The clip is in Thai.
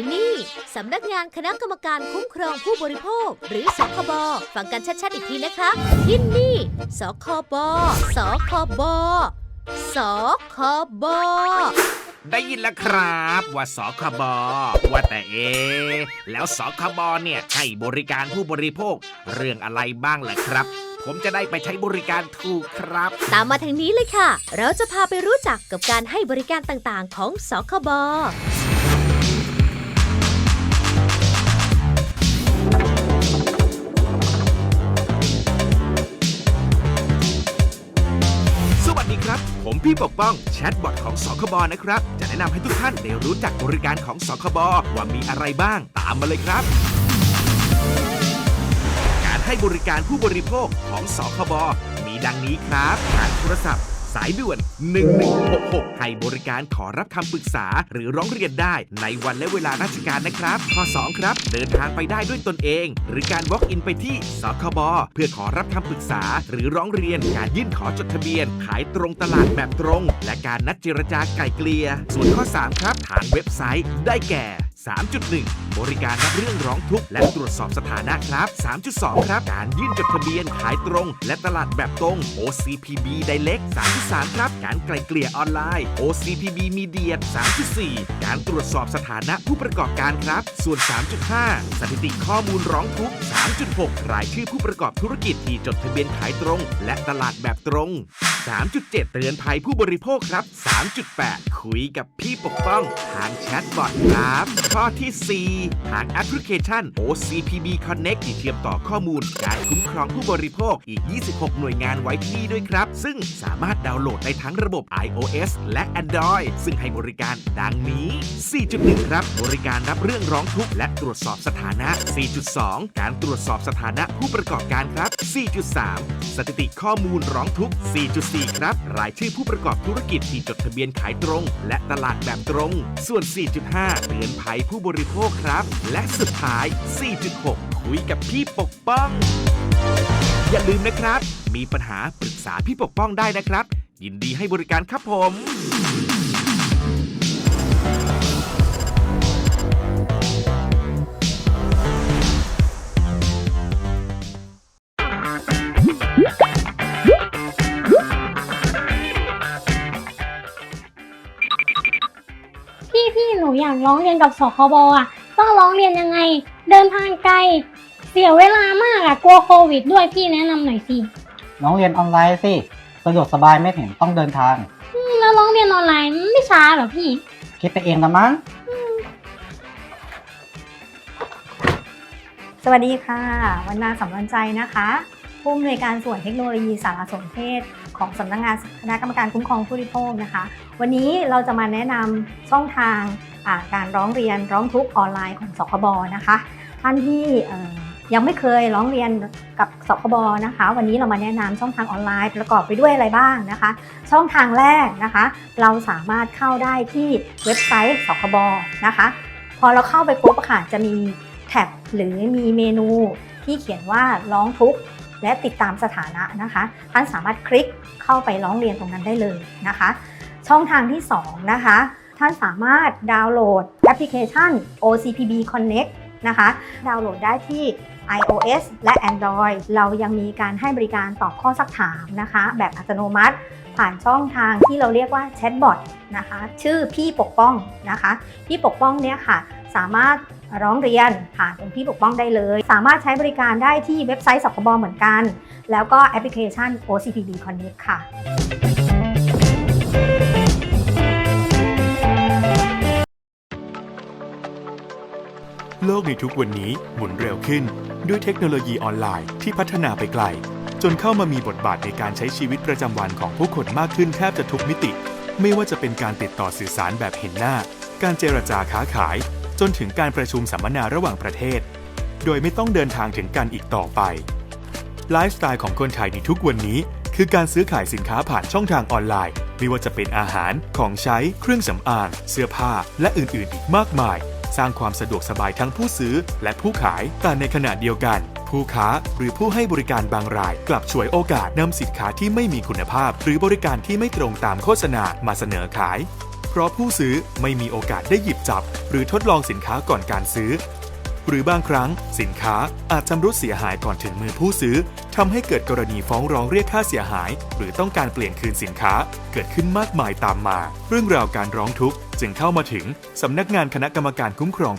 ที่นี่ สำนักงานคณะกรรมการคุ้มครองผู้บริโภค หรือสคบฟังกันชัดๆอีกทีนะคะที่นี่สคบสคบสคบได้ยินแล้วครับ ว่าสคบว่าแต่เอะแล้วสคบเนี่ยให้บริการผู้บริโภค เรื่องอะไรบ้างล่ะครับ ผมจะได้ไปใช้บริการถูกครับ ตามมาทางนี้เลยค่ะ เราจะพาไปรู้จักกับการให้บริการต่างๆ ของสคบ ครับ ผมพี่ปกป้องแชทบอทของสคบนะครับ จะแนะนำให้ทุกท่านได้รู้จักบริการของสคบว่ามีอะไรบ้าง ตามมาเลยครับการให้บริการผู้บริโภคของสคบมีดังนี้ครับทางโทรศัพท์ สายด่วน 1166 ให้บริการขอรับคำปรึกษาหรือร้องเรียนได้ในวันและเวลาราชการนะครับ ข้อ 2 ครับ เดินทางไปได้ด้วยตนเอง หรือการ walk in ไปที่สคบเพื่อขอรับคำปรึกษา หรือร้องเรียนการยื่นขอจดทะเบียน ขายตรงตลาดแบบตรง และการนัดเจรจาไกล่เกลี่ยส่วนข้อ 3 ครับ ทางเว็บไซต์ได้แก่ 3.1 บริการรับเรื่องร้องทุกข์และตรวจสอบสถานะครับ 3.2 ครับ การยื่นจดทะเบียนขายตรง และตลาดแบบตรง OCPB Direct 3.3 ครับ การไกล่เกลี่ยออนไลน์ OCPB Media 3.4 การตรวจสอบสถานะผู้ประกอบการครับ ส่วน 3.5 สถิติข้อมูลร้องทุกข์ 3.6 รายชื่อผู้ประกอบธุรกิจที่จดทะเบียนขายตรง และตลาดแบบตรง 3.7 เตือนภัยผู้บริโภคครับ 3.8 คุยกับพี่ปกป้อง ทางแชทบอทครับข้อที่4ทางแอปพลิเคชัน OCPB Connect ที่เทียมต่อข้อมูล การคุ้มครองผู้บริโภคอีก 26 หน่วยงานไว้ที่นี่ด้วยครับ ซึ่งสามารถดาวน์โหลดได้ทั้งระบบ iOS และ Android ซึ่งให้บริการดังนี้ 4.1 ครับ บริการรับเรื่องร้องทุกข์และตรวจสอบสถานะ 4.2 การตรวจสอบสถานะผู้ประกอบการครับ 4.3 สถิติข้อมูลร้องทุกข์ 4.4 ครับ รายชื่อผู้ประกอบธุรกิจที่จดทะเบียนขายตรง และตลาดแบบตรง ส่วน 4.5 เตือนภัยผู้บริโภคครับ และสุดท้าย 4.6 คุยกับพี่ปกป้อง อย่าลืมนะครับ มีปัญหาปรึกษาพี่ปกป้องได้นะครับ ยินดีให้บริการครับผม พี่พี่หนูอยากร้องเรียนกับสคบอะ ต้องร้องเรียนยังไง เดินทางไกล เสียเวลามากอะ กลัวโควิดด้วยพี่แนะนำหน่อยสิ น้องเรียนออนไลน์สิสะดวกสบายไม่เห็นต้องเดินทางอืมแล้วร้องเรียนออนไลน์ไม่ช้าเหรอพี่ คิดไปเองละมั้ง สวัสดีค่ะ วันนาสำรันใจนะคะ ผู้อำนวยการส่วนเทคโนโลยีสารสนเทศ ของสำนักงานคณะกรรมการคุ้มครองผู้บริโภคนะคะ วันนี้เราจะมาแนะนำช่องทางาการร้องเรียนร้องทุกข์ออนไลน์ของสคบนะคะท่านที่ยังไม่เคยร้องเรียนกับสคบนะคะ วันนี้เรามาแนะนำช่องทางออนไลน์ประกอบไปด้วยอะไรบ้างนะคะ ช่องทางแรกนะคะ เราสามารถเข้าได้ที่เว็บไซต์สคบนะคะ พอเราเข้าไปปุ๊บค่ะจะมีแท็บหรือมีเมนูที่เขียนว่าร้องทุกข์ และติดตามสถานะนะคะ ท่านสามารถคลิกเข้าไปร้องเรียนตรงนั้นได้เลยนะคะ ช่องทางที่2นะคะท่านสามารถดาวน์โหลดแอปพลิเคชัน OCPB Connect นะคะ ดาวน์โหลดได้ที่ iOS และ Android เรายังมีการให้บริการตอบข้อสักถามนะคะ แบบอัตโนมัติ ผ่านช่องทางที่เราเรียกว่าแชทบอทนะคะ ชื่อพี่ปกป้องนะคะ พี่ปกป้องเนี่ยค่ะ สามารถร้องเรียนผ่านตรงพี่ปกป้องได้เลย สามารถใช้บริการได้ที่เว็บไซต์สคบเหมือนกัน แล้วก็แอปพลิเคชัน OCPD Connect ค่ะโลกในทุกวันนี้หมุนเร็วขึ้น ด้วยเทคโนโลยีออนไลน์ที่พัฒนาไปไกล จนเข้ามามีบทบาทในการใช้ชีวิตประจำวันของผู้คนมากขึ้นแทบจะทุกมิติ ไม่ว่าจะเป็นการติดต่อสื่อสารแบบเห็นหน้า การเจรจาค้าขาย จนถึงการประชุมสัมมนาระหว่างประเทศ โดยไม่ต้องเดินทางถึงกันอีกต่อไป ไลฟ์สไตล์ของคนไทยในทุกวันนี้ คือการซื้อขายสินค้าผ่านช่องทางออนไลน์ ไม่ว่าจะเป็นอาหาร ของใช้ เครื่องสำอาง เสื้อผ้า และอื่นๆ อีกมากมาย สร้างความสะดวกสบายทั้งผู้ซื้อ และผู้ขาย แต่ในขณะเดียวกัน ผู้ค้าหรือผู้ให้บริการบางราย กลับฉวยโอกาสนำสินค้าที่ไม่มีคุณภาพ หรือบริการที่ไม่ตรงตามโฆษณามาเสนอขาย เพราะผู้ซื้อไม่มีโอกาสได้หยิบจับ หรือทดลองสินค้าก่อนการซื้อ หรือบางครั้งสินค้าอาจชำรุดเสียหายก่อนถึงมือผู้ซื้อทำให้เกิดกรณีฟ้องร้องเรียกค่าเสียหาย หรือต้องการเปลี่ยนคืนสินค้า เกิดขึ้นมากมายตามมา เรื่องราวการร้องทุกข์จึงเข้ามาถึงสำนักงานคณะกรรมการคุ้มครองผู้